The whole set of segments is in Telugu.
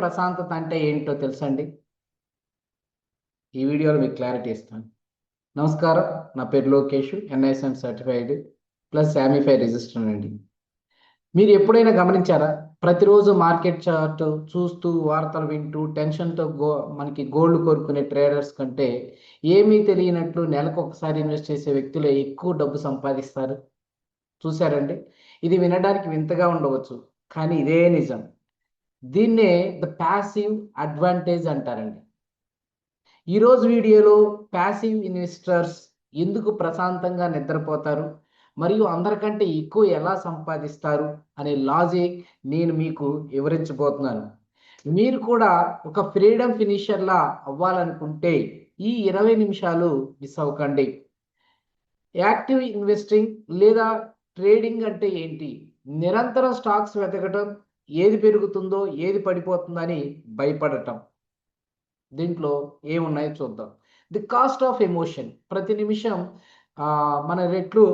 ప్రశాంతత అంటే ఏంటో తెలుసండి? ఈ వీడియోలో మీకు క్లారిటీ ఇస్తాను. నమస్కారం నా పేరు లోకేష్ ఎన్ఐఎస్ఎం సర్టిఫైడ్ ప్లస్ శామిఫై రిజిస్టర్ అండి. మీరు ఎప్పుడైనా గమనించారా? ప్రతిరోజు మార్కెట్ చార్ట్ చూస్తూ వార్తలు వింటూ టెన్షన్తో గో మనకి గోల్డ్ కోరుకునే ట్రేడర్స్ కంటే ఏమీ తెలియనట్లు నెలకు ఒకసారి ఇన్వెస్ట్ చేసే వ్యక్తులే ఎక్కువ డబ్బు సంపాదిస్తారు. చూశారండి? ఇది వినడానికి వింతగా ఉండవచ్చు కానీ ఇదే నిజం. దీన్నే ద ప్యాసివ్ అడ్వాంటేజ్ అంటారండి. ఈరోజు వీడియోలో ప్యాసివ్ ఇన్వెస్టర్స్ ఎందుకు ప్రశాంతంగా నిద్రపోతారు? మరియు అందరికంటే ఎక్కువ ఎలా సంపాదిస్తారు? అనే లాజిక్ నేను మీకు వివరించబోతున్నాను. మీరు కూడా ఒక ఫ్రీడమ్ ఫినిషర్లా అవ్వాలనుకుంటే ఈ ఇరవై నిమిషాలు మిస్ అవ్వకండి. యాక్టివ్ ఇన్వెస్టింగ్ లేదా ట్రేడింగ్ అంటే ఏంటి? నిరంతరం స్టాక్స్ వెతకటం ఏది పెరుగుతుందో ఏది పడిపోతుందని భయపడటం. దీంట్లో ఏమున్నాయో చూద్దాం. ది కాస్ట్ ఆఫ్ ఎమోషన్ ప్రతి నిమిషం మన రెట్లు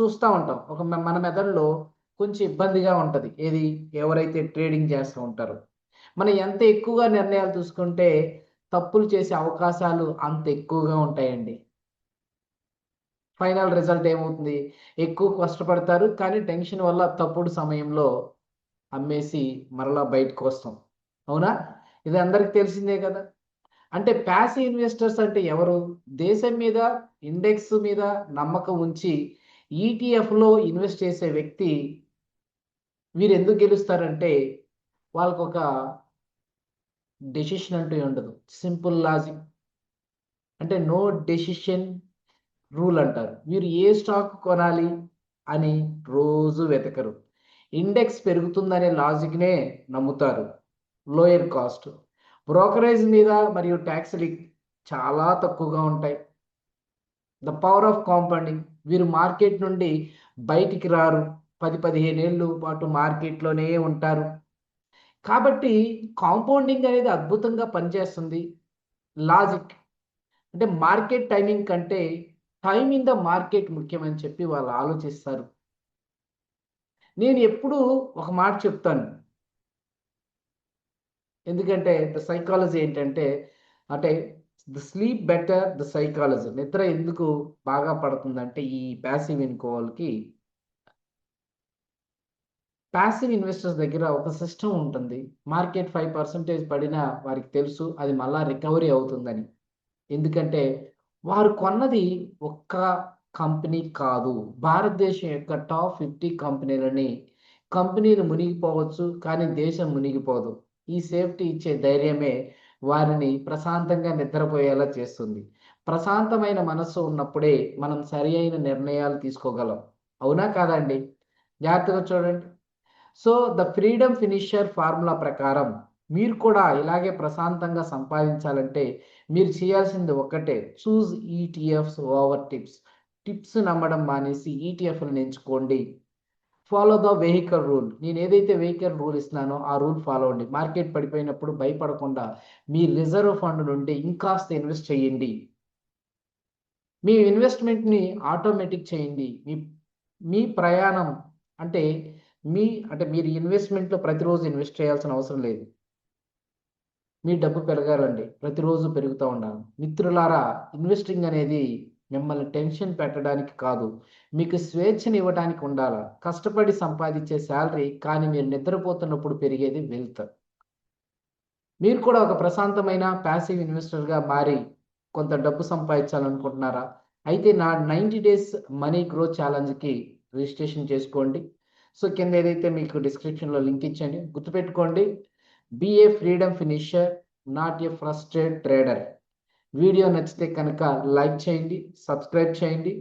చూస్తూ ఉంటాం. ఒక మన మెదడులో కొంచెం ఇబ్బందిగా ఉంటుంది. ఏది? ఎవరైతే ట్రేడింగ్ చేస్తూ ఉంటారో. మనం ఎంత ఎక్కువగా నిర్ణయాలు తీసుకుంటే తప్పులు చేసే అవకాశాలు అంత ఎక్కువగా ఉంటాయండి. ఫైనల్ రిజల్ట్ ఏమవుతుంది? ఎక్కువ కష్టపడతారు కానీ టెన్షన్ వల్ల తప్పుడు సమయంలో అమ్మేసి మరలా బయటకు వస్తాం. అవునా? ఇది అందరికి తెలిసిందే కదా. అంటే ప్యాసివ్ ఇన్వెస్టర్స్ అంటే ఎవరు? దేశం మీద ఇండెక్స్ మీద నమ్మకం ఉంచి ఈటీఎఫ్లో ఇన్వెస్ట్ చేసే వ్యక్తి వీరు ఎందుకు గెలుస్తారంటే వాళ్ళకు ఒక డెసిషన్ అంటూ ఉండదు. సింపుల్ లాజిక్ అంటే నో డెసిషన్ రూల్ అంటారు. వీరు ఏ స్టాక్ కొనాలి అని రోజు వెతకరు. ఇండెక్స్ పెరుగుతుందనే లాజిక్నే నమ్ముతారు. Lower cost. బ్రోకరేజ్ మీద మరియు ట్యాక్స్లు చాలా తక్కువగా ఉంటాయి. The power of compounding. వీరు మార్కెట్ నుండి బయటికి రారు. పది పదిహేను ఏళ్ళు పాటు మార్కెట్లోనే ఉంటారు. కాబట్టి కాంపౌండింగ్ అనేది అద్భుతంగా పనిచేస్తుంది. లాజిక్. అంటే మార్కెట్ టైమింగ్ కంటే టైం ఇన్ ద మార్కెట్ ముఖ్యమని చెప్పి వాళ్ళు ఆలోచిస్తారు. నేను ఎప్పుడు ఒక మాట చెప్తాను. ఎందుకంటే ద సైకాలజీ ఏంటంటే అంటే the sleep better the psychology నిద్ర ఎందుకు బాగా పడుతుందంటే ఈ ప్యాసివ్ ఇన్కోవాల్కి ప్యాసివ్ ఇన్వెస్టర్స్ దగ్గర ఒక సిస్టమ్ ఉంటుంది. మార్కెట్ ఫైవ్ పర్సెంటేజ్ పడినా వారికి తెలుసు అది మళ్ళా రికవరీ అవుతుందని. ఎందుకంటే వారు కొన్నది ఒక్క కంపెనీ కాదు. భారతదేశం యొక్క టాప్ ఫిఫ్టీ కంపెనీలని కంపెనీలు మునిగిపోవచ్చు కానీ దేశం మునిగిపోదు. ఈ సేఫ్టీ ఇచ్చే ధైర్యమే వారిని ప్రశాంతంగా నిద్రపోయేలా చేస్తుంది. ప్రశాంతమైన మనస్సు ఉన్నప్పుడే మనం సరి అయిన నిర్ణయాలు తీసుకోగలం. అవునా కాదండి? జాగ్రత్తగా చూడండి. So the freedom finisher formula ప్రకారం మీరు కూడా ఇలాగే ప్రశాంతంగా సంపాదించాలంటే మీరు చేయాల్సింది ఒక్కటే. Choose ETFs over tips. Tips నమ్మడం మానేసి ఈటీఎఫ్లను ఎంచుకోండి ఫాలో ద వెహికల్ రూల్ నేను ఏదైతే వెహికల్ రూల్ ఇస్తున్నానో ఆ రూల్ ఫాలో అండి. మార్కెట్ పడిపోయినప్పుడు భయపడకుండా మీ రిజర్వ్ ఫండ్ నుండి ఇంకాస్త ఇన్వెస్ట్ చేయండి. మీ ఇన్వెస్ట్మెంట్ని ఆటోమేటిక్ చేయండి. మీ మీ ప్రయాణం అంటే మీ అంటే మీరు ఇన్వెస్ట్మెంట్లో ప్రతిరోజు ఇన్వెస్ట్ చేయాల్సిన అవసరం లేదు. మీ డబ్బు పెరగాలండి. ప్రతిరోజు పెరుగుతూ ఉండాలి. మిత్రులారా ఇన్వెస్టింగ్ అనేది మిమ్మల్ని టెన్షన్ పెట్టడానికి కాదు. మీకు స్వేచ్ఛని ఇవ్వడానికి ఉండాలా? కష్టపడి సంపాదించే శాలరీ కానీ మీరు నిద్రపోతున్నప్పుడు పెరిగేది వెల్త్. మీరు కూడా ఒక ప్రశాంతమైన ప్యాసివ్ ఇన్వెస్టర్గా మారి కొంత డబ్బు సంపాదించాలనుకుంటున్నారా? అయితే నా నైంటీ డేస్ మనీ గ్రోత్ ఛాలెంజ్కి రిజిస్ట్రేషన్ చేసుకోండి. సో కింద ఏదైతే మీకు డిస్క్రిప్షన్లో లింక్ ఇచ్చండి గుర్తుపెట్టుకోండి. Be a freedom finisher not a frustrate trader. Video నచ్చితే కనుక లైక్ చేయండి సబ్స్క్రైబ్ చేయండి.